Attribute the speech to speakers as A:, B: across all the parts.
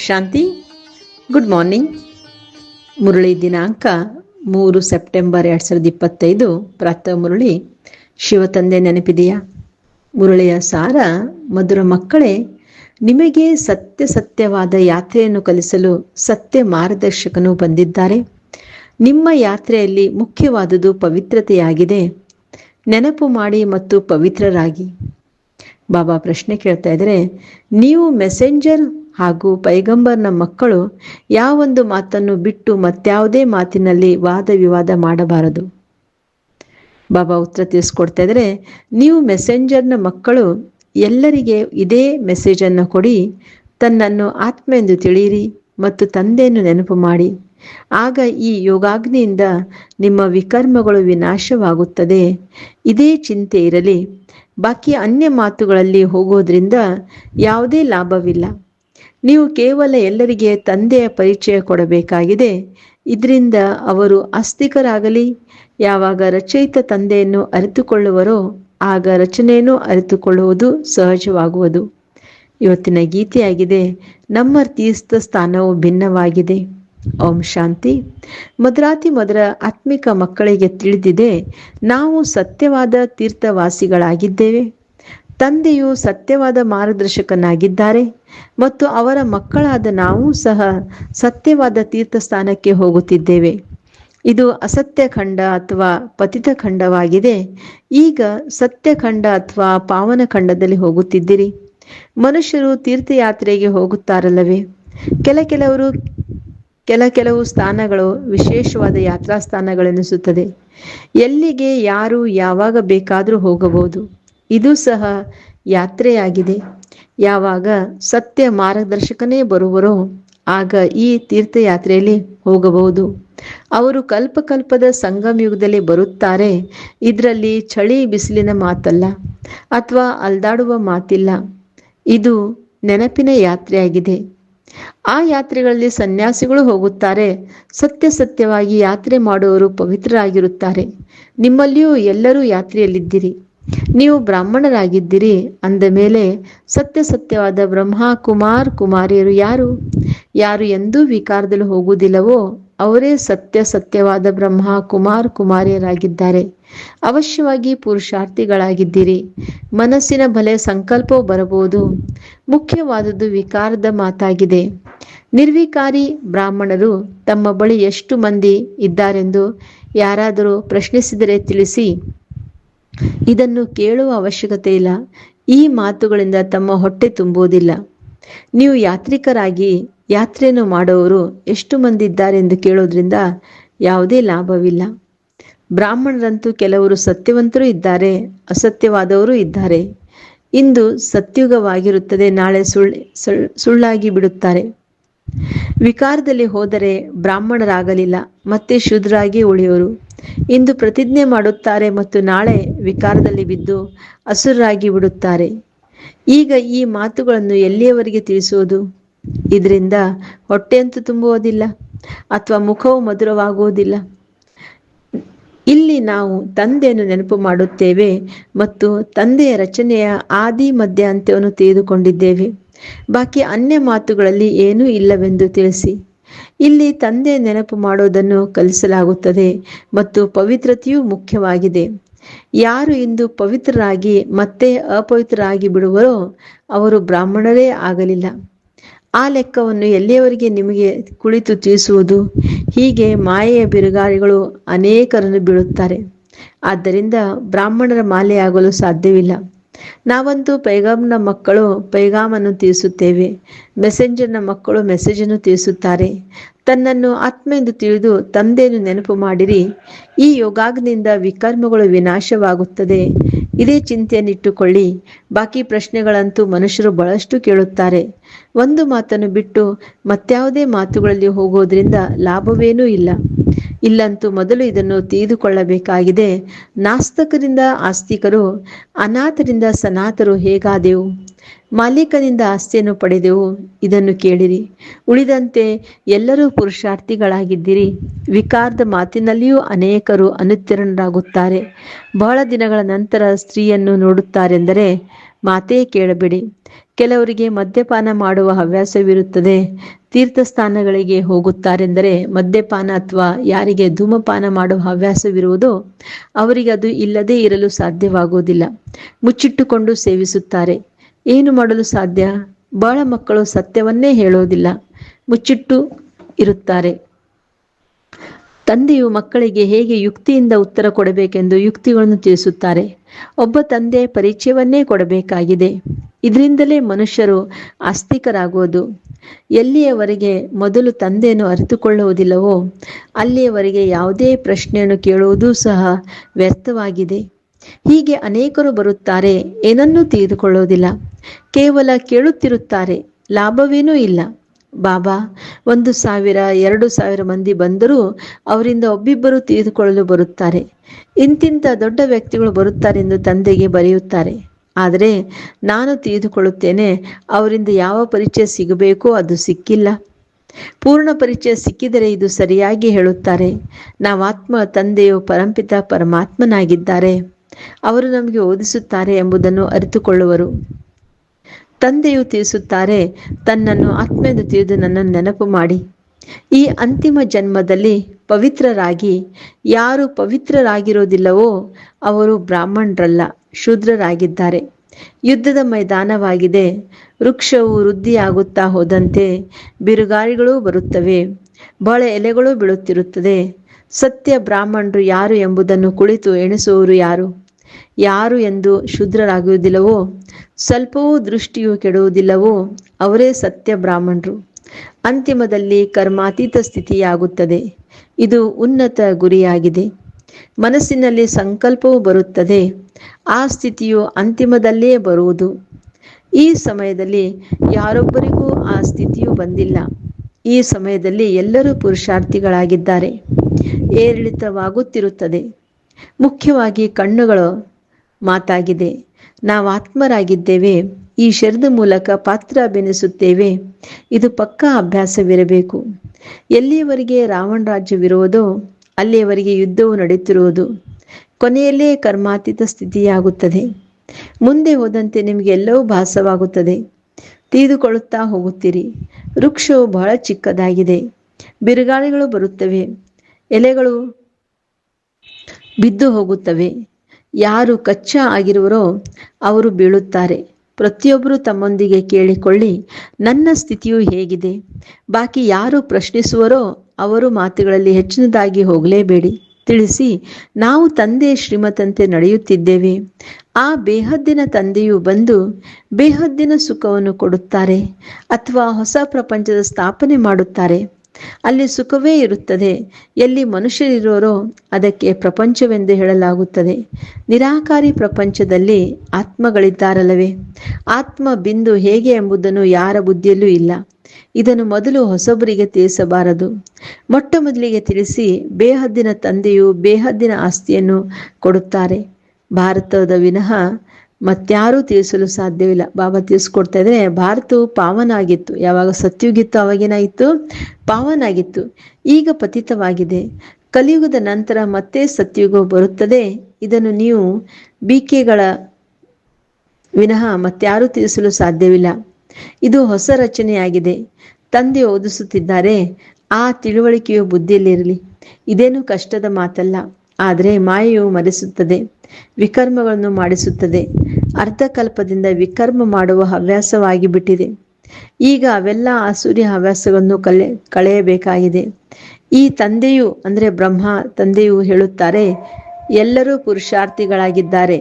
A: ಶಾಂತಿ. Good morning Murali ದಿನಾಂಕ ಮೂರು September ಎರಡು ಸಾವಿರದ ಇಪ್ಪತ್ತೈದು. ಪ್ರಾತಃ ಮುರಳಿ ಶಿವತಂದೆ ನೆನಪಿದೆಯಾ? ಮುರಳಿಯ ಸಾರ, ಮಧುರ ಮಕ್ಕಳೇ, ನಿಮಗೆ ಸತ್ಯ ಸತ್ಯವಾದ ಯಾತ್ರೆಯನ್ನು ಕಲಿಸಲು ಸತ್ಯ ಮಾರ್ಗದರ್ಶಕನು ಬಂದಿದ್ದಾರೆ. ನಿಮ್ಮ ಯಾತ್ರೆಯಲ್ಲಿ ಮುಖ್ಯವಾದುದು ಪವಿತ್ರತೆಯಾಗಿದೆ. ನೆನಪು ಮಾಡಿ ಮತ್ತು ಪವಿತ್ರರಾಗಿ. ಬಾಬಾ ಪ್ರಶ್ನೆ ಕೇಳ್ತಾ ಇದ್ದಾರೆ, ನೀವು ಮೆಸೆಂಜರ್ ಹಾಗೂ ಪೈಗಂಬರ್ನ ಮಕ್ಕಳು ಯಾವೊಂದು ಮಾತನ್ನು ಬಿಟ್ಟು ಮತ್ಯಾವುದೇ ಮಾತಿನಲ್ಲಿ ವಾದ ವಿವಾದ ಮಾಡಬಾರದು. ಬಾಬಾ ಉತ್ತರ ತಿಳಿಸ್ಕೊಡ್ತಾ ಇದ್ರೆ ನೀವು ಮೆಸೆಂಜರ್ನ ಮಕ್ಕಳು, ಎಲ್ಲರಿಗೆ ಇದೇ ಮೆಸೇಜನ್ನು ಕೊಡಿ, ತನ್ನನ್ನು ಆತ್ಮ ಎಂದು ತಿಳಿಯಿರಿ ಮತ್ತು ತಂದೆಯನ್ನು ನೆನಪು ಮಾಡಿ. ಆಗ ಈ ಯೋಗಾಗ್ನಿಯಿಂದ ನಿಮ್ಮ ವಿಕರ್ಮಗಳು ವಿನಾಶವಾಗುತ್ತದೆ. ಇದೇ ಚಿಂತೆ ಇರಲಿ. ಬಾಕಿ ಅನ್ಯ ಮಾತುಗಳಲ್ಲಿ ಹೋಗೋದ್ರಿಂದ ಯಾವುದೇ ಲಾಭವಿಲ್ಲ. ನೀವು ಕೇವಲ ಎಲ್ಲರಿಗೆ ತಂದೆಯ ಪರಿಚಯ ಕೊಡಬೇಕಾಗಿದೆ. ಇದರಿಂದ ಅವರು ಆಸ್ತಿಕರಾಗಲಿ, ಯಾವಾಗ ರಚಯಿತ ತಂದೆಯನ್ನು ಅರಿತುಕೊಳ್ಳುವರೋ, ಆಗ ರಚನೆಯನ್ನು ಅರಿತುಕೊಳ್ಳುವುದು ಸಹಜವಾಗುವುದು. ಇವತ್ತಿನ ಗೀತೆಯಾಗಿದೆ, ನಮ್ಮ ತೀರ್ಥ ಸ್ಥಾನವು ಭಿನ್ನವಾಗಿದೆ. ಓಂ ಶಾಂತಿ. ಮದ್ರಾತಿ ಮದರ ಆತ್ಮಿಕ ಮಕ್ಕಳಿಗೆ ತಿಳಿದಿದೆ, ನಾವು ಸತ್ಯವಾದ ತೀರ್ಥವಾಸಿಗಳಾಗಿದ್ದೇವೆ. ತಂದೆಯು ಸತ್ಯವಾದ ಮಾರ್ಗದರ್ಶಕನಾಗಿದ್ದಾರೆ ಮತ್ತು ಅವರ ಮಕ್ಕಳಾದ ನಾವು ಸಹ ಸತ್ಯವಾದ ತೀರ್ಥಸ್ಥಾನಕ್ಕೆ ಹೋಗುತ್ತಿದ್ದೇವೆ. ಇದು ಅಸತ್ಯ ಖಂಡ ಅಥವಾ ಪತಿತ ಖಂಡವಾಗಿದೆ. ಈಗ ಸತ್ಯ ಖಂಡ ಅಥವಾ ಪಾವನ ಖಂಡದಲ್ಲಿ ಹೋಗುತ್ತಿದ್ದೀರಿ. ಮನುಷ್ಯರು ತೀರ್ಥಯಾತ್ರೆಗೆ ಹೋಗುತ್ತಾರಲ್ಲವೇ? ಕೆಲ ಕೆಲವರು, ಕೆಲ ಕೆಲವು ಸ್ಥಾನಗಳು ವಿಶೇಷವಾದ ಯಾತ್ರಾ ಸ್ಥಾನಗಳೆನಿಸುತ್ತದೆ ಎಲ್ಲಿಗೆ, ಯಾರು, ಯಾವಾಗ ಬೇಕಾದರೂ ಹೋಗಬಹುದು. ಇದು ಸಹ ಯಾತ್ರೆಯಾಗಿದೆ. ಯಾವಾಗ ಸತ್ಯ ಮಾರ್ಗದರ್ಶಕನೇ ಬರುವರೋ ಆಗ ಈ ತೀರ್ಥಯಾತ್ರೆಯಲ್ಲಿ ಹೋಗಬಹುದು. ಅವರು ಕಲ್ಪಕಲ್ಪದ ಸಂಗಮ ಯುಗದಲ್ಲಿ ಬರುತ್ತಾರೆ. ಇದರಲ್ಲಿ ಚಳಿ ಬಿಸಿಲಿನ ಮಾತಲ್ಲ ಅಥವಾ ಅಲ್ದಾಡುವ ಮಾತಿಲ್ಲ. ಇದು ನೆನಪಿನ ಯಾತ್ರೆಯಾಗಿದೆ. ಆ ಯಾತ್ರೆಗಳಲ್ಲಿ ಸನ್ಯಾಸಿಗಳು ಹೋಗುತ್ತಾರೆ. ಸತ್ಯ ಸತ್ಯವಾಗಿ ಯಾತ್ರೆ ಮಾಡುವವರು ಪವಿತ್ರರಾಗಿರುತ್ತಾರೆ. ನಿಮ್ಮಲ್ಲಿಯೂ ಎಲ್ಲರೂ ಯಾತ್ರೆಯಲ್ಲಿದ್ದೀರಿ. ನೀವು ಬ್ರಾಹ್ಮಣರಾಗಿದ್ದೀರಿ ಅಂದ ಮೇಲೆ ಸತ್ಯ ಸತ್ಯವಾದ ಬ್ರಹ್ಮ ಕುಮಾರ್ ಕುಮಾರಿಯರು ಯಾರು? ಯಾರು ಎಂದೂ ವಿಕಾರದಲ್ಲಿ ಹೋಗುವುದಿಲ್ಲವೋ ಅವರೇ ಸತ್ಯ ಸತ್ಯವಾದ ಬ್ರಹ್ಮ ಕುಮಾರ್ ಕುಮಾರಿಯರಾಗಿದ್ದಾರೆ. ಅವಶ್ಯವಾಗಿ ಪುರುಷಾರ್ಥಿಗಳಾಗಿದ್ದೀರಿ. ಮನಸ್ಸಿನ ಬಲೆ ಸಂಕಲ್ಪವು ಬರಬಹುದು. ಮುಖ್ಯವಾದದ್ದು ವಿಕಾರದ ಮಾತಾಗಿದೆ. ನಿರ್ವಿಕಾರಿ ಬ್ರಾಹ್ಮಣರು ತಮ್ಮ ಬಳಿ ಎಷ್ಟು ಮಂದಿ ಇದ್ದಾರೆಂದು ಯಾರಾದರೂ ಪ್ರಶ್ನಿಸಿದರೆ ತಿಳಿಸಿ. ಇದನ್ನು ಕೇಳುವ ಅವಶ್ಯಕತೆ ಇಲ್ಲ ಈ ಮಾತುಗಳಿಂದ ತಮ್ಮ ಹೊಟ್ಟೆ ತುಂಬುವುದಿಲ್ಲ. ನೀವು ಯಾತ್ರಿಕರಾಗಿ ಯಾತ್ರೆಯನ್ನು ಮಾಡುವವರು ಎಷ್ಟು ಮಂದಿ ಇದ್ದಾರೆ ಎಂದು ಕೇಳೋದ್ರಿಂದ ಯಾವುದೇ ಲಾಭವಿಲ್ಲ. ಬ್ರಾಹ್ಮಣರಂತೂ ಕೆಲವರು ಸತ್ಯವಂತರು ಇದ್ದಾರೆ, ಅಸತ್ಯವಾದವರು ಇದ್ದಾರೆ. ಇಂದು ಸತ್ಯುಗವಾಗಿರುತ್ತದೆ, ನಾಳೆ ಸುಳ್ಳು ಸುಳ್ಳಾಗಿ ಬಿಡುತ್ತಾರೆ. ವಿಕಾರದಲ್ಲಿ ಹೋದರೆ ಬ್ರಾಹ್ಮಣರಾಗಲಿಲ್ಲ, ಮತ್ತೆ ಶೂದ್ರಾಗಿ ಉಳಿಯೋರು ಇಂದು ಪ್ರತಿಜ್ಞೆ ಮಾಡುತ್ತಾರೆ ಮತ್ತು ನಾಳೆ ವಿಕಾರದಲ್ಲಿ ಬಿದ್ದು ಅಸುರರಾಗಿ ಬಿಡುತ್ತಾರೆ. ಈಗ ಈ ಮಾತುಗಳನ್ನು ಎಲ್ಲಿಯವರೆಗೆ ತಿಳಿಸುವುದು? ಇದರಿಂದ ಹೊಟ್ಟೆಯಂತೂ ತುಂಬುವುದಿಲ್ಲ, ಅಥವಾ ಮುಖವು ಮಧುರವಾಗುವುದಿಲ್ಲ. ಇಲ್ಲಿ ನಾವು ತಂದೆಯನ್ನು ನೆನಪು ಮಾಡುತ್ತೇವೆ ಮತ್ತು ತಂದೆಯ ರಚನೆಯ ಆದಿ ಮಧ್ಯ ಅಂತ್ಯವನ್ನು ತಿಳಿದುಕೊಂಡಿದ್ದೇವೆ. ಬಾಕಿ ಅನ್ಯ ಮಾತುಗಳಲ್ಲಿ ಏನೂ ಇಲ್ಲವೆಂದು ತಿಳಿಸಿ. ಇಲ್ಲಿ ತಂದೆ ನೆನಪು ಮಾಡೋದನ್ನು ಕಲಿಸಲಾಗುತ್ತದೆ ಮತ್ತು ಪವಿತ್ರತೆಯೂ ಮುಖ್ಯವಾಗಿದೆ. ಯಾರು ಇಂದು ಪವಿತ್ರರಾಗಿ ಮತ್ತೆ ಅಪವಿತ್ರರಾಗಿ ಬಿಡುವರೋ ಅವರು ಬ್ರಾಹ್ಮಣರೇ ಆಗಲಿಲ್ಲ. ಆ ಲೆಕ್ಕವನ್ನು ಎಲ್ಲಿಯವರೆಗೆ ನಿಮಗೆ ಕುಳಿತು ತಿಳಿಸುವುದು? ಹೀಗೆ ಮಾಯೆಯ ಬಿರುಗಾಳಿಗಳು ಅನೇಕರನ್ನು ಬೀಳುತ್ತಾರೆ. ಆದ್ದರಿಂದ ಬ್ರಾಹ್ಮಣರ ಮಾಲೆಯಾಗಲು ಸಾಧ್ಯವಿಲ್ಲ. ನಾವಂತೂ ಪೈಗಾಮ್ನ ಮಕ್ಕಳು ಪೈಗಾಮನ್ನು ತಿಳಿಸುತ್ತೇವೆ ಮೆಸೆಂಜರ್ನ ಮಕ್ಕಳು ಮೆಸೇಜನ್ನು ತಿಳಿಸುತ್ತಾರೆ ತನ್ನನ್ನು ಆತ್ಮ ಎಂದು ತಿಳಿದು ತಂದೆಯನ್ನು ನೆನಪು ಮಾಡಿರಿ. ಈ ಯೋಗಾಗ್ನಿಂದ ವಿಕರ್ಮಗಳು ವಿನಾಶವಾಗುತ್ತದೆ. ಇದೇ ಚಿಂತೆಯನ್ನಿಟ್ಟುಕೊಳ್ಳಿ. ಬಾಕಿ ಪ್ರಶ್ನೆಗಳಂತೂ ಮನುಷ್ಯರು ಬಹಳಷ್ಟು ಕೇಳುತ್ತಾರೆ. ಒಂದು ಮಾತನ್ನು ಬಿಟ್ಟು ಮತ್ಯಾವುದೇ ಮಾತುಗಳಲ್ಲಿ ಹೋಗೋದ್ರಿಂದ ಲಾಭವೇನೂ ಇಲ್ಲ. ಇಲ್ಲಂತೂ ಮೊದಲು ಇದನ್ನು ತಿಳಿದುಕೊಳ್ಳಬೇಕಾಗಿದೆ ನಾಸ್ತಕರಿಂದ ಆಸ್ತಿಕರು ಅನಾಥರಿಂದ ಸನಾತರು ಹೇಗಾದೆವು? ಮಾಲೀಕನಿಂದ ಆಸ್ತಿಯನ್ನು ಪಡೆದೆವು. ಇದನ್ನು ಕೇಳಿರಿ. ಉಳಿದಂತೆ ಎಲ್ಲರೂ ಪುರುಷಾರ್ಥಿಗಳಾಗಿದ್ದಿರಿ. ವಿಕಾರದ ಮಾತಿನಲ್ಲಿಯೂ ಅನೇಕರು ಅನುತ್ತೀರ್ಣರಾಗುತ್ತಾರೆ. ಬಹಳ ದಿನಗಳ ನಂತರ ಸ್ತ್ರೀಯನ್ನು ನೋಡುತ್ತಾರೆಂದರೆ ಮಾತೇ ಕೇಳಬೇಡಿ. ಕೆಲವರಿಗೆ ಮದ್ಯಪಾನ ಮಾಡುವ ಹವ್ಯಾಸವಿರುತ್ತದೆ. ತೀರ್ಥಸ್ಥಾನಗಳಿಗೆ ಹೋಗುತ್ತಾರೆಂದರೆ ಮದ್ಯಪಾನ ಅಥವಾ ಯಾರಿಗೆ ಧೂಮಪಾನ ಮಾಡುವ ಹವ್ಯಾಸವಿರುವುದೋ ಅವರಿಗೆ ಅದು ಇಲ್ಲದೇ ಇರಲು ಸಾಧ್ಯವಾಗುವುದಿಲ್ಲ. ಮುಚ್ಚಿಟ್ಟುಕೊಂಡು ಸೇವಿಸುತ್ತಾರೆ. ಏನು ಮಾಡಲು ಸಾಧ್ಯ? ಬಹಳ ಮಕ್ಕಳು ಸತ್ಯವನ್ನೇ ಹೇಳೋದಿಲ್ಲ. ಮುಚ್ಚಿಟ್ಟು ಇರುತ್ತಾರೆ. ತಂದೆಯು ಮಕ್ಕಳಿಗೆ ಹೇಗೆ ಯುಕ್ತಿಯಿಂದ ಉತ್ತರ ಕೊಡಬೇಕೆಂದು ಯುಕ್ತಿಗಳನ್ನು ತಿಳಿಸುತ್ತಾರೆ. ಒಬ್ಬ ತಂದೆ ಪರಿಚಯವನ್ನೇ ಕೊಡಬೇಕಾಗಿದೆ. ಇದರಿಂದಲೇ ಮನುಷ್ಯರು ಆಸ್ತಿಕರಾಗುವುದು ಎಲ್ಲಿಯವರೆಗೆ ಮೊದಲು ತಂದೆಯನ್ನು ಅರಿತುಕೊಳ್ಳುವುದಿಲ್ಲವೋ, ಅಲ್ಲಿಯವರೆಗೆ ಯಾವುದೇ ಪ್ರಶ್ನೆಯನ್ನು ಕೇಳುವುದೂ ಸಹ ವ್ಯರ್ಥವಾಗಿದೆ. ಹೀಗೆ ಅನೇಕರು ಬರುತ್ತಾರೆ, ಏನನ್ನೂ ತಿಳಿದುಕೊಳ್ಳುವುದಿಲ್ಲ. ಕೇವಲ ಕೇಳುತ್ತಿರುತ್ತಾರೆ, ಲಾಭವೇನೂ ಇಲ್ಲ. ಬಾಬಾ, ಒಂದು ಸಾವಿರ, ಎರಡು ಸಾವಿರ ಮಂದಿ ಬಂದರೂ ಅವರಿಂದ ಒಬ್ಬಿಬ್ಬರು ತಿಳಿದುಕೊಳ್ಳಲು ಬರುತ್ತಾರೆ. ಇಂತಿಂಥ ದೊಡ್ಡ ವ್ಯಕ್ತಿಗಳು ಬರುತ್ತಾರೆ ಎಂದು ತಂದೆಗೆ ಬರೆಯುತ್ತಾರೆ. ಆದರೆ ನಾನು ತಿಳಿದುಕೊಳ್ಳುತ್ತೇನೆ, ಅವರಿಂದ ಯಾವ ಪರಿಚಯ ಸಿಗಬೇಕೋ ಅದು ಸಿಕ್ಕಿಲ್ಲ. ಪೂರ್ಣ ಪರಿಚಯ ಸಿಕ್ಕಿದರೆ ಇದು ಸರಿಯಾಗಿ ಹೇಳುತ್ತಾರೆ. ನಾವಾತ್ಮ ತಂದೆಯು ಪರಂಪಿತ ಪರಮಾತ್ಮನಾಗಿದ್ದಾರೆ. ಅವರು ನಮಗೆ ಓದಿಸುತ್ತಾರೆ ಎಂಬುದನ್ನು ಅರಿತುಕೊಳ್ಳುವರು. ತಂದೆಯು ತಿಳಿಸುತ್ತಾರೆ, ತನ್ನನ್ನು ಆತ್ಮೆಂದು ತಿಳಿದು ನನ್ನನ್ನು ನೆನಪು ಮಾಡಿ. ಈ ಅಂತಿಮ ಜನ್ಮದಲ್ಲಿ ಪವಿತ್ರರಾಗಿ, ಯಾರು ಪವಿತ್ರರಾಗಿರೋದಿಲ್ಲವೋ ಅವರು ಬ್ರಾಹ್ಮಣರಲ್ಲ, ಶೂದ್ರರಾಗಿದ್ದಾರೆ. ಯುದ್ಧದ ಮೈದಾನವಾಗಿದೆ, ವೃಕ್ಷವು ವೃದ್ಧಿಯಾಗುತ್ತಾ ಹೋದಂತೆ ಬಿರುಗಾಳಿಗಳೂ ಬರುತ್ತವೆ ಬಹಳ ಎಲೆಗಳು ಬೀಳುತ್ತಿರುತ್ತದೆ. ಸತ್ಯ ಬ್ರಾಹ್ಮಣರು ಯಾರು ಎಂಬುದನ್ನು ಕುಳಿತು ಎಣಿಸುವವರು ಯಾರು? ಯಾರು ಎಂದು ಶೂದ್ರರಾಗುವುದಿಲ್ಲವೋ, ಸ್ವಲ್ಪವೂ ದೃಷ್ಟಿಯು ಕೆಡುವುದಿಲ್ಲವೋ, ಅವರೇ ಸತ್ಯ ಬ್ರಾಹ್ಮಣರು. ಅಂತಿಮದಲ್ಲಿ ಕರ್ಮಾತೀತ ಸ್ಥಿತಿಯಾಗುತ್ತದೆ. ಇದು ಉನ್ನತ ಗುರಿಯಾಗಿದೆ. ಮನಸ್ಸಿನಲ್ಲಿ ಸಂಕಲ್ಪವು ಬರುತ್ತದೆ. ಆ ಸ್ಥಿತಿಯು ಅಂತಿಮದಲ್ಲೇ ಬರುವುದು. ಈ ಸಮಯದಲ್ಲಿ ಯಾರೊಬ್ಬರಿಗೂ ಆ ಸ್ಥಿತಿಯು ಬಂದಿಲ್ಲ. ಈ ಸಮಯದಲ್ಲಿ ಎಲ್ಲರೂ ಪುರುಷಾರ್ಥಿಗಳಾಗಿದ್ದಾರೆ. ಏರಿಳಿತವಾಗುತ್ತಿರುತ್ತದೆ. ಮುಖ್ಯವಾಗಿ ಕಣ್ಣುಗಳು ಮಾತಾಗಿದೆ. ನಾವು ಆತ್ಮರಾಗಿದ್ದೇವೆ. ಈ ಶರದ ಮೂಲಕ ಪಾತ್ರ ಅಭಿನಯಿಸುತ್ತೇವೆ ಇದು ಪಕ್ಕಾ ಅಭ್ಯಾಸವಿರಬೇಕು. ಎಲ್ಲಿಯವರೆಗೆ ರಾವಣ ರಾಜ್ಯವಿರುವುದೋ, ಅಲ್ಲಿಯವರೆಗೆ ಯುದ್ಧವು ನಡೆಯುತ್ತಿರುವುದು ಕೊನೆಯಲ್ಲೇ ಕರ್ಮಾತೀತ ಸ್ಥಿತಿಯಾಗುತ್ತದೆ. ಮುಂದೆ ಹೋದಂತೆ ನಿಮಗೆ ಎಲ್ಲವೂ ಭಾಸವಾಗುತ್ತದೆ. ತೀದುಕೊಳ್ಳುತ್ತಾ ಹೋಗುತ್ತೀರಿ. ವೃಕ್ಷವು ಬಹಳ ಚಿಕ್ಕದಾಗಿದೆ. ಬಿರುಗಾಳಿಗಳು ಬರುತ್ತವೆ. ಎಲೆಗಳು ಬಿದ್ದು ಹೋಗುತ್ತವೆ. ಯಾರು ಕಚ್ಚಾ ಆಗಿರುವರೋ ಅವರು ಬೀಳುತ್ತಾರೆ. ಪ್ರತಿಯೊಬ್ಬರು ತಮ್ಮೊಂದಿಗೆ ಕೇಳಿಕೊಳ್ಳಿ, ನನ್ನ ಸ್ಥಿತಿಯು ಹೇಗಿದೆ. ಬಾಕಿ ಯಾರು ಪ್ರಶ್ನಿಸುವರೋ ಅವರು ಮಾತುಗಳಲ್ಲಿ ಹೆಚ್ಚಿನದಾಗಿ ಹೋಗಲೇಬೇಡಿ. ತಿಳಿಸಿ, ನಾವು ತಂದೆ ಶ್ರೀಮತಂತೆ ನಡೆಯುತ್ತಿದ್ದೇವೆ. ಆ ಬೇಹದ್ದಿನ ತಂದೆಯು ಬಂದು ಬೇಹದ್ದಿನ ಸುಖವನ್ನು ಕೊಡುತ್ತಾರೆ ಅಥವಾ ಹೊಸ ಪ್ರಪಂಚದ ಸ್ಥಾಪನೆ ಮಾಡುತ್ತಾರೆ. ಅಲ್ಲಿ ಸುಖವೇ ಇರುತ್ತದೆ. ಎಲ್ಲಿ ಮನುಷ್ಯರಿರೋರೋ ಅದಕ್ಕೆ ಪ್ರಪಂಚವೆಂದು ಹೇಳಲಾಗುತ್ತದೆ. ನಿರಾಕಾರಿ ಪ್ರಪಂಚದಲ್ಲಿ ಆತ್ಮಗಳಿದ್ದಾರಲ್ಲವೇ? ಆತ್ಮ ಬಿಂದು ಹೇಗೆ ಎಂಬುದನ್ನು ಯಾರ ಬುದ್ಧಿಯಲ್ಲೂ ಇಲ್ಲ. ಇದನ್ನು ಮೊದಲು ಹೊಸಬರಿಗೆ ತಿಳಿಸಬಾರದು. ಮೊಟ್ಟ ಮೊದಲಿಗೆ ತಿಳಿಸಿ ಬೇಹದ್ದಿನ ತಂದೆಯು ಬೇಹದ್ದಿನ ಆಸ್ತಿಯನ್ನು ಕೊಡುತ್ತಾರೆ. ಭಾರತದ ವಿನಃ ಮತ್ಯಾರೂ ತಿಳಿಸಲು ಸಾಧ್ಯವಿಲ್ಲ. ಬಾಬಾ ತಿಳಿಸ್ಕೊಡ್ತಾ ಇದ್ರೆ, ಭಾರತವು ಪಾವನ ಆಗಿತ್ತು ಯಾವಾಗ ಸತ್ಯುಗಿತ್ತು ಪಾವನ ಆಗಿತ್ತು ಈಗ ಪತಿತವಾಗಿದೆ. ಕಲಿಯುಗದ ನಂತರ ಮತ್ತೆ ಸತ್ಯುಗ ಬರುತ್ತದೆ. ಇದನ್ನು ನೀವು ಬಿಕೆಗಳ ವಿನಃ ಮತ್ಯಾರೂ ತಿಳಿಸಲು ಸಾಧ್ಯವಿಲ್ಲ. ಇದು ಹೊಸ ರಚನೆಯಾಗಿದೆ. ತಂದೆ ಓದಿಸುತ್ತಿದ್ದಾರೆ. ಆ ತಿಳುವಳಿಕೆಯು ಬುದ್ಧಿಯಲ್ಲಿರಲಿ. ಇದೇನು ಕಷ್ಟದ ಮಾತಲ್ಲ. ಆದರೆ ಮಾಯೆಯು ಮರೆಸುತ್ತದೆ. ವಿಕರ್ಮಗಳನ್ನು ಮಾಡಿಸುತ್ತದೆ. ಅರ್ಧಕಲ್ಪದಿಂದ ವಿಕರ್ಮ ಮಾಡುವ ಹವ್ಯಾಸವಾಗಿ ಬಿಟ್ಟಿದೆ ಈಗ ಅವೆಲ್ಲ ಆಸುರಿ ಹವ್ಯಾಸವನ್ನು ಕಲೆ, ಕಳೆಯಬೇಕಾಗಿದೆ. ಈ ತಂದೆಯು, ಅಂದರೆ ಬ್ರಹ್ಮ ತಂದೆಯು ಹೇಳುತ್ತಾರೆ, ಎಲ್ಲರೂ ಪುರುಷಾರ್ಥಿಗಳಾಗಿದ್ದಾರೆ.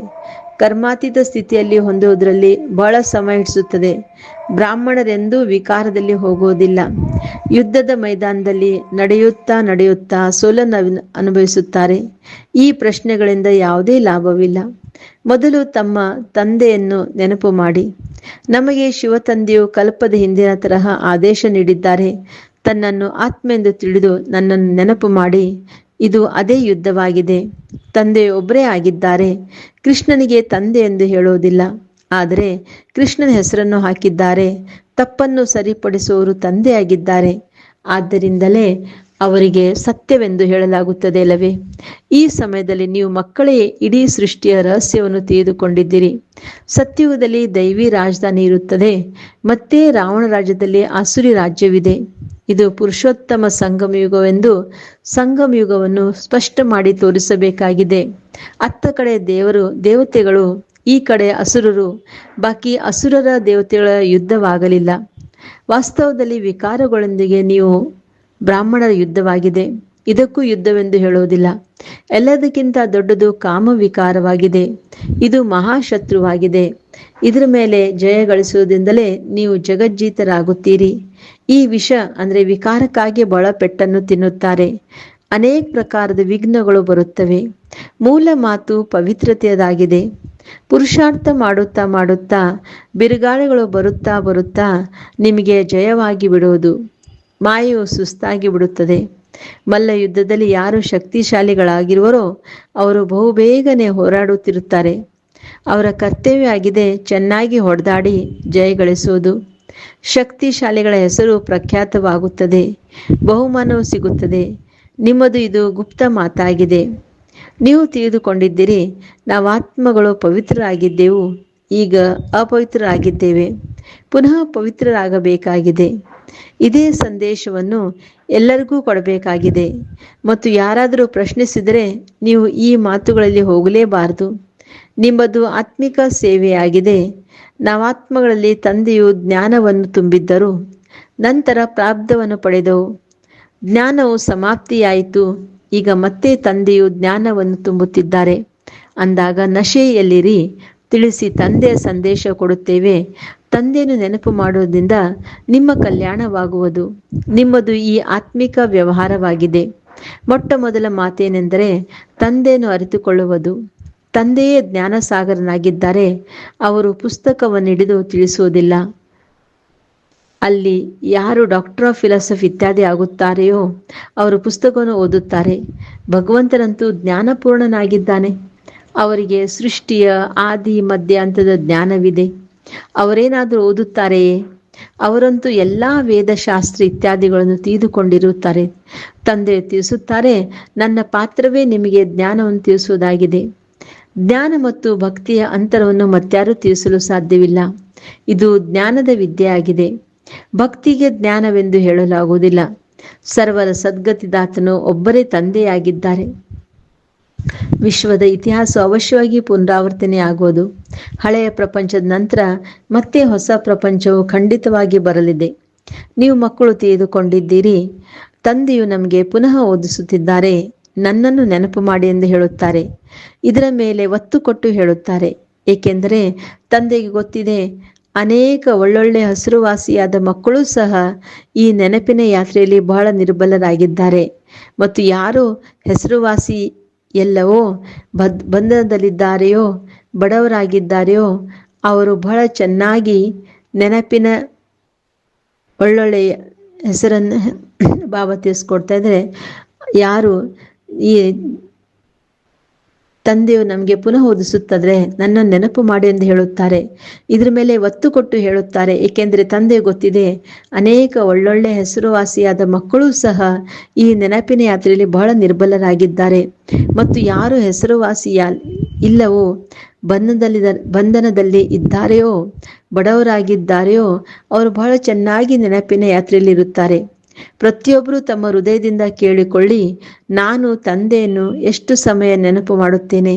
A: ಕರ್ಮಾತೀತ ಸ್ಥಿತಿಯಲ್ಲಿ ಹೊಂದುವುದರಲ್ಲಿ ಬಹಳ ಸಮಯ ಹಿಡಿಸುತ್ತದೆ. ಬ್ರಾಹ್ಮಣರೆಂದೂ ವಿಕಾರದಲ್ಲಿ ಹೋಗುವುದಿಲ್ಲ. ಯುದ್ಧದ ಮೈದಾನದಲ್ಲಿ ನಡೆಯುತ್ತಾ ನಡೆಯುತ್ತಾ ಸೋಲನ್ನು ಅನುಭವಿಸುತ್ತಾರೆ. ಈ ಪ್ರಶ್ನೆಗಳಿಂದ ಯಾವುದೇ ಲಾಭವಿಲ್ಲ. ಮೊದಲು ತಮ್ಮ ತಂದೆಯನ್ನು ನೆನಪು ಮಾಡಿ. ನಮಗೆ ಶಿವತಂದೆಯು ಕಲ್ಪದ ಹಿಂದಿನ ತರಹ ಆದೇಶ ನೀಡಿದ್ದಾರೆ. ತನ್ನನ್ನು ಆತ್ಮ ಎಂದು ತಿಳಿದು ನನ್ನನ್ನು ನೆನಪು ಮಾಡಿ. ಇದು ಅದೇ ಯುದ್ಧವಾಗಿದೆ. ತಂದೆ ಒಬ್ಬರೇ ಆಗಿದ್ದಾರೆ. ಕೃಷ್ಣನಿಗೆ ತಂದೆ ಎಂದು ಹೇಳುವುದಿಲ್ಲ. ಆದರೆ ಕೃಷ್ಣನ ಹೆಸರನ್ನು ಹಾಕಿದ್ದಾರೆ. ತಪ್ಪನ್ನು ಸರಿಪಡಿಸುವವರು ತಂದೆಯಾಗಿದ್ದಾರೆ. ಆದ್ದರಿಂದಲೇ ಅವರಿಗೆ ಸತ್ಯವೆಂದು ಹೇಳಲಾಗುತ್ತದೆ ಅಲ್ಲವೇ ಈ ಸಮಯದಲ್ಲಿ ನೀವು ಮಕ್ಕಳೇ, ಇಡೀ ಸೃಷ್ಟಿಯ ರಹಸ್ಯವನ್ನು ತಿಳಿದುಕೊಂಡಿದ್ದೀರಿ. ಸತ್ಯುಗದಲ್ಲಿ ದೈವಿ ರಾಜಧಾನಿ ಇರುತ್ತದೆ. ಮತ್ತೆ ರಾವಣ ರಾಜ್ಯದಲ್ಲಿ ಅಸುರಿ ರಾಜ್ಯವಿದೆ. ಇದು ಪುರುಷೋತ್ತಮ ಸಂಗಮ ಯುಗವೆಂದು ಸಂಗಮ ಯುಗವನ್ನು ಸ್ಪಷ್ಟ ಮಾಡಿ ತೋರಿಸಬೇಕಾಗಿದೆ. ಅತ್ತ ಕಡೆ ದೇವರು, ದೇವತೆಗಳು, ಈ ಕಡೆ ಅಸುರರು. ಬಾಕಿ ಅಸುರರ ದೇವತೆಗಳ ಯುದ್ಧವಾಗಲಿಲ್ಲ. ವಾಸ್ತವದಲ್ಲಿ ವಿಕಾರಗಳೊಂದಿಗೆ ನೀವು ಬ್ರಾಹ್ಮಣರ ಯುದ್ಧವಾಗಿದೆ. ಇದಕ್ಕೂ ಯುದ್ಧವೆಂದು ಹೇಳುವುದಿಲ್ಲ. ಎಲ್ಲದಕ್ಕಿಂತ ದೊಡ್ಡದು ಕಾಮವಿಕಾರವಾಗಿದೆ. ಇದು ಮಹಾಶತ್ರುವಾಗಿದೆ. ಇದರ ಮೇಲೆ ಜಯ ಗಳಿಸುವುದರಿಂದಲೇ ನೀವು ಜಗಜ್ಜೀತರಾಗುತ್ತೀರಿ. ಈ ವಿಷ ಅಂದ್ರೆ ವಿಕಾರಕ್ಕಾಗಿ ಬಹಳ ಪೆಟ್ಟನ್ನು ತಿನ್ನುತ್ತಾರೆ. ಅನೇಕ ಪ್ರಕಾರದ ವಿಘ್ನಗಳು ಬರುತ್ತವೆ. ಮೂಲ ಮಾತು ಪವಿತ್ರತೆಯದಾಗಿದೆ. ಪುರುಷಾರ್ಥ ಮಾಡುತ್ತಾ ಮಾಡುತ್ತಾ, ಬಿರುಗಾಳಿಗಳು ಬರುತ್ತಾ ಬರುತ್ತಾ ನಿಮಗೆ ಜಯವಾಗಿ ಬಿಡುವುದು. ಮಾಯು ಸುಸ್ತಾಗಿ ಬಿಡುತ್ತದೆ. ಮಲ್ಲ ಯುದ್ಧದಲ್ಲಿ ಯಾರು ಶಕ್ತಿಶಾಲಿಗಳಾಗಿರುವರೋ ಅವರು ಬಹುಬೇಗನೆ ಹೋರಾಡುತ್ತಿರುತ್ತಾರೆ. ಅವರ ಕರ್ತವ್ಯ ಆಗಿದೆ ಚೆನ್ನಾಗಿ ಹೊಡೆದಾಡಿ ಜಯಗಳಿಸುವುದು ಶಕ್ತಿಶಾಲಿಗಳ ಹೆಸರು ಪ್ರಖ್ಯಾತವಾಗುತ್ತದೆ. ಬಹುಮಾನವು ಸಿಗುತ್ತದೆ. ನಿಮ್ಮದು ಇದು ಗುಪ್ತ ಮಾತಾಗಿದೆ. ನೀವು ತಿಳಿದುಕೊಂಡಿದ್ದೀರಿ ನಾವು ಆತ್ಮಗಳು ಪವಿತ್ರರಾಗಿದ್ದೆವು, ಈಗ ಅಪವಿತ್ರರಾಗಿದ್ದೇವೆ. ಪುನಃ ಪವಿತ್ರರಾಗಬೇಕಾಗಿದೆ. ಇದೇ ಸಂದೇಶವನ್ನು ಎಲ್ಲರಿಗೂ ಕೊಡಬೇಕಾಗಿದೆ. ಮತ್ತು ಯಾರಾದರೂ ಪ್ರಶ್ನಿಸಿದರೆ ನೀವು ಈ ಮಾತುಗಳಲ್ಲಿ ಹೋಗಲೇಬಾರದು. ನಿಮ್ಮದು ಆತ್ಮಿಕ ಸೇವೆಯಾಗಿದೆ. ನವಾತ್ಮಗಳಲ್ಲಿ ತಂದೆಯು ಜ್ಞಾನವನ್ನು ತುಂಬಿದ್ದರು. ನಂತರ ಪ್ರಾಬ್ಧವನ್ನು ಪಡೆದವು. ಜ್ಞಾನವು ಸಮಾಪ್ತಿಯಾಯಿತು. ಈಗ ಮತ್ತೆ ತಂದೆಯು ಜ್ಞಾನವನ್ನು ತುಂಬುತ್ತಿದ್ದಾರೆ. ಅಂದಾಗ ನಶೆಯಲ್ಲಿರಿ. ತಿಳಿಸಿ ತಂದೆಯ ಸಂದೇಶ ಕೊಡುತ್ತೇವೆ. ತಂದೆಯನ್ನು ನೆನಪು ಮಾಡುವುದರಿಂದ ನಿಮ್ಮ ಕಲ್ಯಾಣವಾಗುವುದು. ನಿಮ್ಮದು ಈ ಆತ್ಮಿಕ ವ್ಯವಹಾರವಾಗಿದೆ. ಮೊಟ್ಟ ಮೊದಲ ಮಾತೇನೆಂದರೆ ತಂದೆಯನ್ನು ಅರಿತುಕೊಳ್ಳುವುದು. ತಂದೆಯೇ ಜ್ಞಾನಸಾಗರನಾಗಿದ್ದಾರೆ. ಅವರು ಪುಸ್ತಕವನ್ನು ಹಿಡಿದು ತಿಳಿಸುವುದಿಲ್ಲ. ಅಲ್ಲಿ ಯಾರು ಡಾಕ್ಟರ್ ಆಫ್ ಫಿಲಾಸಫಿ ಇತ್ಯಾದಿ ಆಗುತ್ತಾರೆಯೋ ಅವರು ಪುಸ್ತಕವನ್ನು ಓದುತ್ತಾರೆ. ಭಗವಂತನಂತೂ ಜ್ಞಾನಪೂರ್ಣನಾಗಿದ್ದಾನೆ. ಅವರಿಗೆ ಸೃಷ್ಟಿಯ ಆದಿ ಮಧ್ಯ ಹಂತದ ಜ್ಞಾನವಿದೆ. ಅವರೇನಾದರೂ ಓದುತ್ತಾರೆಯೇ ಅವರಂತೂ ಎಲ್ಲ ವೇದಶಾಸ್ತ್ರ ಇತ್ಯಾದಿಗಳನ್ನು ತಿಳಿದುಕೊಂಡಿರುತ್ತಾರೆ ತಂದೆ ತಿಳಿಸುತ್ತಾರೆ, ನನ್ನ ಪಾತ್ರವೇ ನಿಮಗೆ ಜ್ಞಾನವನ್ನು ತಿಳಿಸುವುದಾಗಿದೆ. ಜ್ಞಾನ ಮತ್ತು ಭಕ್ತಿಯ ಅಂತರವನ್ನು ಮತ್ಯಾರೂ ತಿಳಿಸಲು ಸಾಧ್ಯವಿಲ್ಲ. ಇದು ಜ್ಞಾನದ ವಿದ್ಯೆಯಾಗಿದೆ. ಭಕ್ತಿಗೆ ಜ್ಞಾನವೆಂದು ಹೇಳಲಾಗುವುದಿಲ್ಲ. ಸರ್ವರ ಸದ್ಗತಿದಾತನು ಒಬ್ಬರೇ ತಂದೆಯಾಗಿದ್ದಾರೆ. ವಿಶ್ವದ ಇತಿಹಾಸ ಅವಶ್ಯವಾಗಿ ಪುನರಾವರ್ತನೆ ಆಗೋದು. ಹಳೆಯ ಪ್ರಪಂಚದ ನಂತರ ಮತ್ತೆ ಹೊಸ ಪ್ರಪಂಚವು ಖಂಡಿತವಾಗಿ ಬರಲಿದೆ. ನೀವು ಮಕ್ಕಳು ತಿಳಿದುಕೊಂಡಿದ್ದೀರಿ, ತಂದೆಯು ನಮಗೆ ಪುನಃ ಓದಿಸುತ್ತಿದ್ದಾರೆ, ನನ್ನನ್ನು ನೆನಪು ಮಾಡಿ ಎಂದು ಹೇಳುತ್ತಾರೆ. ಇದರ ಮೇಲೆ ಒತ್ತು ಕೊಟ್ಟು ಹೇಳುತ್ತಾರೆ. ಏಕೆಂದರೆ ತಂದೆಗೆ ಗೊತ್ತಿದೆ, ಅನೇಕ ಒಳ್ಳೊಳ್ಳೆ ಹಸಿರುವಾಸಿಯಾದ ಮಕ್ಕಳು ಸಹ ಈ ನೆನಪಿನ ಯಾತ್ರೆಯಲ್ಲಿ ಬಹಳ ನಿರ್ಬಲರಾಗಿದ್ದಾರೆ. ಮತ್ತು ಯಾರು ಹೆಸರುವಾಸಿ ಎಲ್ಲವೋ ಬದ್ ಬಂಧನದಲ್ಲಿದ್ದಾರೆಯೋ, ಬಡವರಾಗಿದ್ದಾರೆಯೋ, ಅವರು ಬಹಳ ಚೆನ್ನಾಗಿ ನೆನಪಿನ ಒಳ್ಳೊಳ್ಳೆಯ ಹೆಸರನ್ನು ಬಾಬಾ ತಿಳಿಸ್ಕೊಡ್ತಾ ಇದ್ರೆ ಯಾರು ಈ ತಂದೆಯು ನಮಗೆ ಪುನಃ ಓದಿಸುತ್ತದ್ರೆ ನನ್ನ ನೆನಪು ಮಾಡಿ ಎಂದು ಹೇಳುತ್ತಾರೆ. ಇದ್ರ ಮೇಲೆ ಒತ್ತು ಕೊಟ್ಟು ಹೇಳುತ್ತಾರೆ. ಏಕೆಂದರೆ ತಂದೆ ಗೊತ್ತಿದೆ, ಅನೇಕ ಒಳ್ಳೊಳ್ಳೆ ಹೆಸರುವಾಸಿಯಾದ ಮಕ್ಕಳು ಸಹ ಈ ನೆನಪಿನ ಯಾತ್ರೆಯಲ್ಲಿ ಬಹಳ ನಿರ್ಬಲರಾಗಿದ್ದಾರೆ. ಮತ್ತು ಯಾರು ಹೆಸರುವಾಸಿಯ ಇಲ್ಲವೋ ಬಂಧನದಲ್ಲಿ ಬಂಧನದಲ್ಲಿ ಇದ್ದಾರೆಯೋ, ಬಡವರಾಗಿದ್ದಾರೆಯೋ, ಅವರು ಬಹಳ ಚೆನ್ನಾಗಿ ನೆನಪಿನ ಯಾತ್ರೆಯಲ್ಲಿ ಇರುತ್ತಾರೆ. ಪ್ರತಿಯೊಬ್ಬರು ತಮ್ಮ ಹೃದಯದಿಂದ ಕೇಳಿಕೊಳ್ಳಿ, ನಾನು ತಂದೆಯನ್ನು ಎಷ್ಟು ಸಮಯ ನೆನಪು ಮಾಡುತ್ತೇನೆ?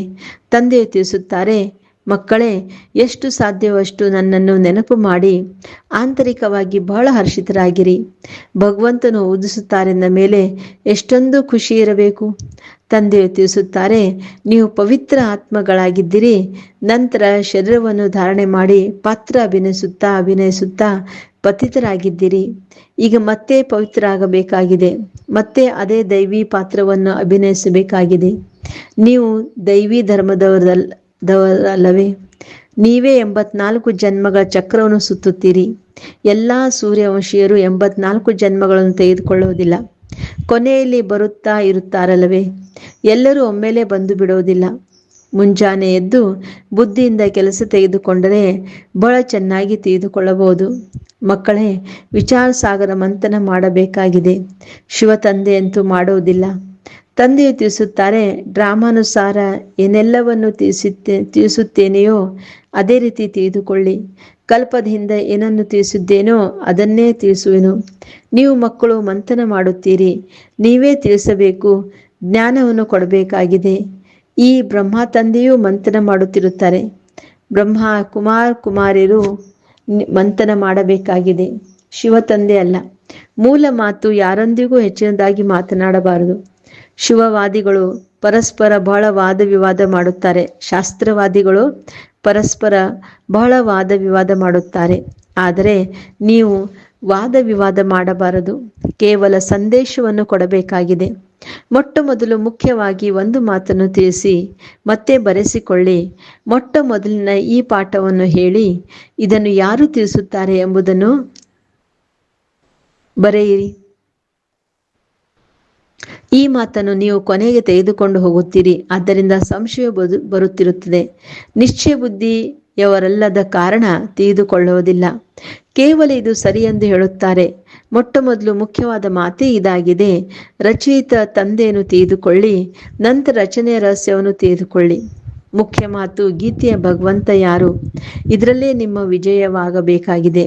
A: ತಂದೆ ತಿಳಿಸುತ್ತಾರೆ, ಮಕ್ಕಳೇ, ಎಷ್ಟು ಸಾಧ್ಯವಷ್ಟು ನನ್ನನ್ನು ನೆನಪು ಮಾಡಿ, ಆಂತರಿಕವಾಗಿ ಬಹಳ ಹರ್ಷಿತರಾಗಿರಿ. ಭಗವಂತನು ಓದಿಸುತ್ತಾರೆಂದ ಮೇಲೆ ಎಷ್ಟೊಂದು ಖುಷಿ ಇರಬೇಕು. ತಂದೆಯು ತಿಳಿಸುತ್ತಾರೆ, ನೀವು ಪವಿತ್ರ ಆತ್ಮಗಳಾಗಿದ್ದೀರಿ, ನಂತರ ಶರೀರವನ್ನು ಧಾರಣೆ ಮಾಡಿ ಪಾತ್ರ ಅಭಿನಯಿಸುತ್ತಾ ಅಭಿನಯಿಸುತ್ತಾ ಪತಿತರಾಗಿದ್ದಿರಿ. ಈಗ ಮತ್ತೆ ಪವಿತ್ರ ಆಗಬೇಕಾಗಿದೆ ಮತ್ತೆ ಅದೇ ದೈವಿ ಪಾತ್ರವನ್ನು ಅಭಿನಯಿಸಬೇಕಾಗಿದೆ. ನೀವು ದೈವಿ ಧರ್ಮದವರದವರಲ್ಲವೇ ನೀವೇ ಎಂಬತ್ನಾಲ್ಕು ಜನ್ಮಗಳ ಚಕ್ರವನ್ನು ಸುತ್ತುತ್ತೀರಿ. ಎಲ್ಲ ಸೂರ್ಯವಂಶೀಯರು ಎಂಬತ್ನಾಲ್ಕು ಜನ್ಮಗಳನ್ನು ತೆಗೆದುಕೊಳ್ಳುವುದಿಲ್ಲ. ಕೊನೆಯಲ್ಲಿ ಬರುತ್ತಾ ಇರುತ್ತಾರಲ್ಲವೇ? ಎಲ್ಲರೂ ಒಮ್ಮೆಲೆ ಬಂದು ಬಿಡುವುದಿಲ್ಲ. ಮುಂಜಾನೆ ಎದ್ದು ಬುದ್ಧಿಯಿಂದ ಕೆಲಸ ತೆಗೆದುಕೊಂಡರೆ ಬಹಳ ಚೆನ್ನಾಗಿ ತಿಳಿದುಕೊಳ್ಳಬಹುದು. ಮಕ್ಕಳೇ, ವಿಚಾರ ಸಾಗರ ಮಂಥನ ಮಾಡಬೇಕಾಗಿದೆ. ಶಿವ ತಂದೆಯಂತೂ ಮಾಡುವುದಿಲ್ಲ. ತಂದೆಯು ತಿಳಿಸುತ್ತಾರೆ, ಡ್ರಾಮಾನುಸಾರ ಏನೆಲ್ಲವನ್ನು ತಿಳಿಸುತ್ತೆ, ತಿಳಿಸುತ್ತೇನೆಯೋ ಅದೇ ರೀತಿ ತಿಳಿದುಕೊಳ್ಳಿ. ಕಲ್ಪದಿಂದ ಏನನ್ನು ತಿಳಿಸಿದ್ದೇನೋ ಅದನ್ನೇ ತಿಳಿಸುವೆನು. ನೀವು ಮಕ್ಕಳು ಮಂಥನ ಮಾಡುತ್ತೀರಿ. ನೀವೇ ತಿಳಿಸಬೇಕು, ಜ್ಞಾನವನ್ನು ಕೊಡಬೇಕಾಗಿದೆ. ಈ ಬ್ರಹ್ಮ ತಂದೆಯೂ ಮಂಥನ ಮಾಡುತ್ತಿರುತ್ತಾರೆ. ಬ್ರಹ್ಮ ಕುಮಾರ್ ಕುಮಾರಿಯರು ಮಂಥನ ಮಾಡಬೇಕಾಗಿದೆ. ಶಿವ ತಂದೆ ಅಲ್ಲ. ಮೂಲ ಮಾತು ಯಾರೊಂದಿಗೂ ಹೆಚ್ಚಿನದಾಗಿ ಮಾತನಾಡಬಾರದು. ಶಿವವಾದಿಗಳು ಪರಸ್ಪರ ಬಹಳ ವಾದ ವಿವಾದ ಮಾಡುತ್ತಾರೆ. ಶಾಸ್ತ್ರವಾದಿಗಳು ಪರಸ್ಪರ ಬಹಳ ವಾದ ವಿವಾದ ಮಾಡುತ್ತಾರೆ. ಆದರೆ ನೀವು ವಾದ ವಿವಾದ ಮಾಡಬಾರದು. ಕೇವಲ ಸಂದೇಶವನ್ನು ಕೊಡಬೇಕಾಗಿದೆ. ಮೊಟ್ಟ ಮೊದಲು ಮುಖ್ಯವಾಗಿ ಒಂದು ಮಾತನ್ನು ತಿಳಿಸಿ, ಮತ್ತೆ ಬರೆಸಿಕೊಳ್ಳಿ. ಮೊಟ್ಟ ಮೊದಲಿನ ಈ ಪಾಠವನ್ನು ಹೇಳಿ, ಇದನ್ನು ಯಾರು ತಿಳಿಸುತ್ತಾರೆ ಎಂಬುದನ್ನು ಬರೆಯಿರಿ. ಈ ಮಾತನ್ನು ನೀವು ಕೊನೆಗೆ ತೆಗೆದುಕೊಂಡು ಹೋಗುತ್ತೀರಿ, ಆದ್ದರಿಂದ ಸಂಶಯ ಬರುತ್ತಿರುತ್ತದೆ. ನಿಶ್ಚಯ ಬುದ್ಧಿಯವರಲ್ಲದ ಕಾರಣ ತಿಳಿದುಕೊಳ್ಳುವುದಿಲ್ಲ. ಕೇವಲ ಇದು ಸರಿ ಎಂದು ಹೇಳುತ್ತಾರೆ. ಮೊಟ್ಟ ಮೊದಲು ಮುಖ್ಯವಾದ ಮಾತೇ ಇದಾಗಿದೆ. ರಚಯಿತ ತಂದೆಯನ್ನು ತಿಳಿದುಕೊಳ್ಳಿ, ನಂತರ ರಚನೆಯ ರಹಸ್ಯವನ್ನು ತಿಳಿದುಕೊಳ್ಳಿ. ಮುಖ್ಯ ಮಾತು ಗೀತೆಯ ಭಗವಂತ ಯಾರು? ಇದರಲ್ಲೇ ನಿಮ್ಮ ವಿಜಯವಾಗಬೇಕಾಗಿದೆ.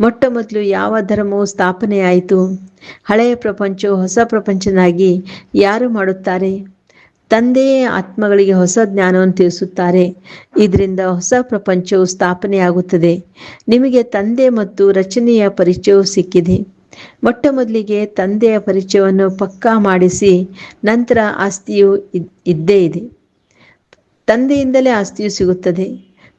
A: ಮೊಟ್ಟ ಮೊದಲು ಯಾವ ಧರ್ಮವು ಸ್ಥಾಪನೆಯಾಯಿತು? ಹಳೆಯ ಪ್ರಪಂಚವು ಹೊಸ ಪ್ರಪಂಚನಾಗಿ ಯಾರು ಮಾಡುತ್ತಾರೆ? ತಂದೆಯೇ ಆತ್ಮಗಳಿಗೆ ಹೊಸ ಜ್ಞಾನವನ್ನು ತಿಳಿಸುತ್ತಾರೆ. ಇದರಿಂದ ಹೊಸ ಪ್ರಪಂಚವು ಸ್ಥಾಪನೆಯಾಗುತ್ತದೆ. ನಿಮಗೆ ತಂದೆ ಮತ್ತು ರಚನೆಯ ಪರಿಚಯವು ಸಿಕ್ಕಿದೆ. ಮೊಟ್ಟ ಮೊದಲಿಗೆ ತಂದೆಯ ಪರಿಚಯವನ್ನು ಪಕ್ಕಾ ಮಾಡಿಸಿ ನಂತರ ಆಸ್ತಿಯು ಇದ್- ಇದ್ದೇ ಇದೆ. ತಂದೆಯಿಂದಲೇ ಆಸ್ತಿಯು ಸಿಗುತ್ತದೆ.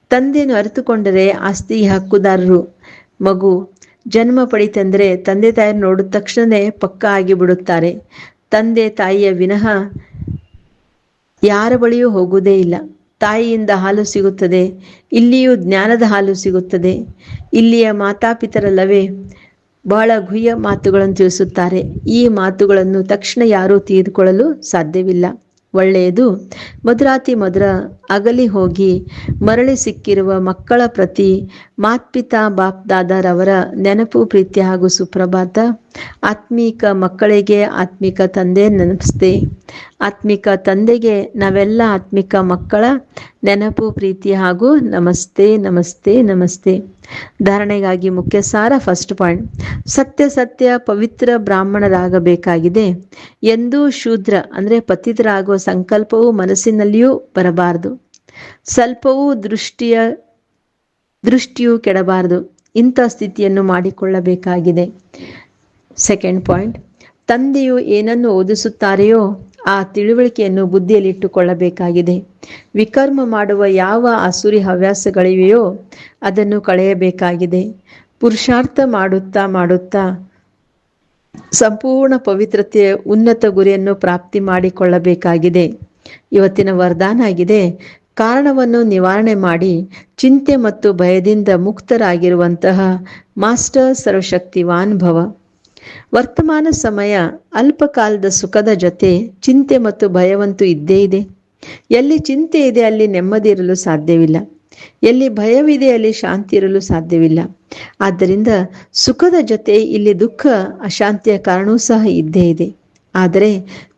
A: ತಂದೆಯನ್ನು ಅರಿತುಕೊಂಡರೆ ಆಸ್ತಿ ಹಕ್ಕುದಾರರು. ಮಗು ಜನ್ಮ ಪಡಿತಂದರೆ ತಂದೆ ತಾಯಿ ನೋಡಿದ ತಕ್ಷಣವೇ ಪಕ್ಕಾ ಆಗಿ ಬಿಡುತ್ತಾರೆ ತಂದೆ ತಾಯಿಯ ವಿನಃ ಯಾರ ಬಳಿಯೂ ಹೋಗುವುದೇ ಇಲ್ಲ. ತಾಯಿಯಿಂದ ಹಾಲು ಸಿಗುತ್ತದೆ, ಇಲ್ಲಿಯೂ ಜ್ಞಾನದ ಹಾಲು ಸಿಗುತ್ತದೆ. ಇಲ್ಲಿಯ ಮಾತಾಪಿತರಲ್ಲವೇ ಬಹಳ ಗುಹ್ಯ ಮಾತುಗಳನ್ನು ತಿಳಿಸುತ್ತಾರೆ. ಈ ಮಾತುಗಳನ್ನು ತಕ್ಷಣ ಯಾರೂ ತೀರ್ಕೊಳ್ಳಲು ಸಾಧ್ಯವಿಲ್ಲ. ಒಳ್ಳೆಯದು ಮಧುರಾತಿ ಮಧುರ ಅಗಲಿ ಹೋಗಿ ಮರಳಿ ಸಿಕ್ಕಿರುವ ಮಕ್ಕಳ ಪ್ರತಿ ಮಾತ್ಪಿತಾ ಬಾಪ್ ದಾದಾರವರ ನೆನಪು, ಪ್ರೀತಿ ಹಾಗೂ ಸುಪ್ರಭಾತ. ಆತ್ಮೀಕ ಮಕ್ಕಳಿಗೆ ಆತ್ಮಿಕ ತಂದೆ ನೆನಪಿಸ್ತೆ ಆತ್ಮಿಕ ತಂದೆಗೆ ನಾವೆಲ್ಲ ಆತ್ಮಿಕ ಮಕ್ಕಳ ನೆನಪು, ಪ್ರೀತಿ ಹಾಗೂ ನಮಸ್ತೆ ನಮಸ್ತೆ ನಮಸ್ತೆ. ಧಾರಣೆಗಾಗಿ ಮುಖ್ಯ ಸಾರ ಫಸ್ಟ್ ಪಾಯಿಂಟ್ ಸತ್ಯ ಸತ್ಯ ಪವಿತ್ರ ಬ್ರಾಹ್ಮಣರಾಗಬೇಕಾಗಿದೆ. ಎಂದೂ ಶೂದ್ರ, ಅಂದರೆ ಪತಿತರಾಗುವ ಸಂಕಲ್ಪವು ಮನಸ್ಸಿನಲ್ಲಿಯೂ ಬರಬಾರದು. ಸ್ವಲ್ಪವೂ ದೃಷ್ಟಿಯ ದೃಷ್ಟಿಯು ಕೆಡಬಾರದು. ಇಂಥ ಸ್ಥಿತಿಯನ್ನು ಮಾಡಿಕೊಳ್ಳಬೇಕಾಗಿದೆ. ಸೆಕೆಂಡ್ ಪಾಯಿಂಟ್ ತಂದೆಯು ಏನನ್ನು ಓದಿಸುತ್ತಾರೆಯೋ ಆ ತಿಳುವಳಿಕೆಯನ್ನು ಬುದ್ಧಿಯಲ್ಲಿಟ್ಟುಕೊಳ್ಳಬೇಕಾಗಿದೆ. ವಿಕರ್ಮ ಮಾಡುವ ಯಾವ ಅಸುರಿ ಹವ್ಯಾಸಗಳಿವೆಯೋ ಅದನ್ನು ಕಳೆಯಬೇಕಾಗಿದೆ. ಪುರುಷಾರ್ಥ ಮಾಡುತ್ತಾ ಮಾಡುತ್ತಾ ಸಂಪೂರ್ಣ ಪವಿತ್ರತೆಯ ಉನ್ನತ ಗುರಿಯನ್ನು ಪ್ರಾಪ್ತಿ ಮಾಡಿಕೊಳ್ಳಬೇಕಾಗಿದೆ. ಇವತ್ತಿನ ವರದಾನ ಆಗಿದೆ ಕಾರಣವನ್ನು ನಿವಾರಣೆ ಮಾಡಿ ಚಿಂತೆ ಮತ್ತು ಭಯದಿಂದ ಮುಕ್ತರಾಗಿರುವಂತಹ ಮಾಸ್ಟರ್ ಸರ್ವಶಕ್ತಿವಾನ್ ಭವ. ವರ್ತಮಾನ ಸಮಯ ಅಲ್ಪಕಾಲದ ಸುಖದ ಜೊತೆ ಚಿಂತೆ ಮತ್ತು ಭಯವಂತೂ ಇದ್ದೇ ಇದೆ. ಎಲ್ಲಿ ಚಿಂತೆ ಇದೆ ಅಲ್ಲಿ ನೆಮ್ಮದಿ ಇರಲು ಸಾಧ್ಯವಿಲ್ಲ. ಎಲ್ಲಿ ಭಯವಿದೆ ಅಲ್ಲಿ ಶಾಂತಿ ಇರಲು ಸಾಧ್ಯವಿಲ್ಲ. ಆದ್ದರಿಂದ ಸುಖದ ಜೊತೆ ಇಲ್ಲಿ ದುಃಖ, ಅಶಾಂತಿಯ ಕಾರಣವೂ ಸಹ ಇದ್ದೇ ಇದೆ. ಆದರೆ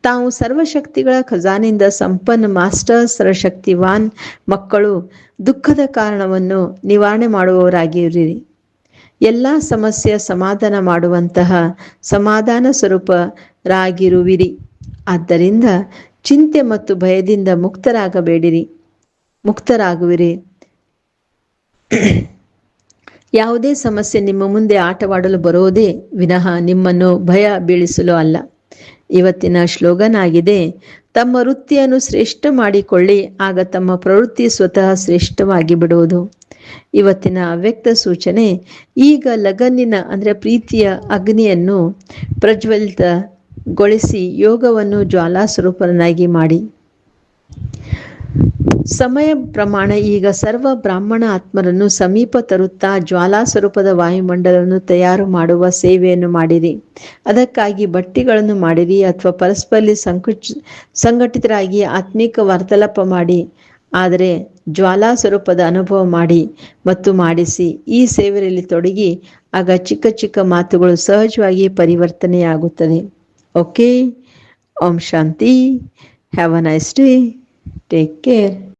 A: ತಾವು ಸರ್ವಶಕ್ತಿಗಳ ಖಜಾನೆಯಿಂದ ಸಂಪನ್ನ ಮಾಸ್ಟರ್ ಸರ್ವಶಕ್ತಿವಾನ್ ಮಕ್ಕಳು ದುಃಖದ ಕಾರಣವನ್ನು ನಿವಾರಣೆ ಮಾಡುವವರಾಗಿರಿ ಎಲ್ಲ ಸಮಸ್ಯೆ ಸಮಾಧಾನ ಮಾಡುವಂತಹ ಸಮಾಧಾನ ಸ್ವರೂಪರಾಗಿರುವಿರಿ. ಆದ್ದರಿಂದ ಚಿಂತೆ ಮತ್ತು ಭಯದಿಂದ ಮುಕ್ತರಾಗಬೇಡಿರಿ. ಮುಕ್ತರಾಗುವಿರಿ. ಯಾವುದೇ ಸಮಸ್ಯೆ ನಿಮ್ಮ ಮುಂದೆ ಆಟವಾಡಲು ಬರೋದೇ ವಿನಃ ನಿಮ್ಮನ್ನು ಭಯ ಬೀಳಿಸಲು ಅಲ್ಲ. ಇವತ್ತಿನ ಶ್ಲೋಗನ್ ಆಗಿದೆ ತಮ್ಮ ವೃತ್ತಿಯನ್ನು ಶ್ರೇಷ್ಠ ಮಾಡಿಕೊಳ್ಳಿ, ಆಗ ತಮ್ಮ ಪ್ರವೃತ್ತಿ ಸ್ವತಃ ಶ್ರೇಷ್ಠವಾಗಿ ಬಿಡುವುದು. ಇವತ್ತಿನ ಅವ್ಯಕ್ತ ಸೂಚನೆ, ಈಗ ಲಗನ್ನಿನ, ಅಂದರೆ ಪ್ರೀತಿಯ ಅಗ್ನಿಯನ್ನು ಪ್ರಜ್ವಲಿತಗೊಳಿಸಿ ಯೋಗವನ್ನು ಜ್ವಾಲಾಸ್ವರೂಪನಾಗಿ ಮಾಡಿ. ಸಮಯ ಪ್ರಮಾಣ ಈಗ ಸರ್ವ ಬ್ರಾಹ್ಮಣ ಆತ್ಮರನ್ನು ಸಮೀಪ ತರುತ್ತಾ ಜ್ವಾಲಾ ಸ್ವರೂಪದ ವಾಯುಮಂಡಲವನ್ನು ತಯಾರು ಮಾಡುವ ಸೇವೆಯನ್ನು ಮಾಡಿರಿ. ಅದಕ್ಕಾಗಿ ಬಟ್ಟಿಗಳನ್ನು ಮಾಡಿರಿ ಅಥವಾ ಪರಸ್ಪರ ಸಂಕುಚ, ಸಂಘಟಿತರಾಗಿ ಆತ್ಮಿಕ ವಾರ್ತಾಲಾಪ ಮಾಡಿ. ಆದರೆ ಜ್ವಾಲಾ ಸ್ವರೂಪದ ಅನುಭವ ಮಾಡಿ ಮತ್ತು ಮಾಡಿಸಿ. ಈ ಸೇವೆಯಲ್ಲಿ ತೊಡಗಿ ಆಗ ಚಿಕ್ಕ ಚಿಕ್ಕ ಮಾತುಗಳು ಸಹಜವಾಗಿ ಪರಿವರ್ತನೆಯಾಗುತ್ತದೆ. Okay Om Shanti. Have a nice day take care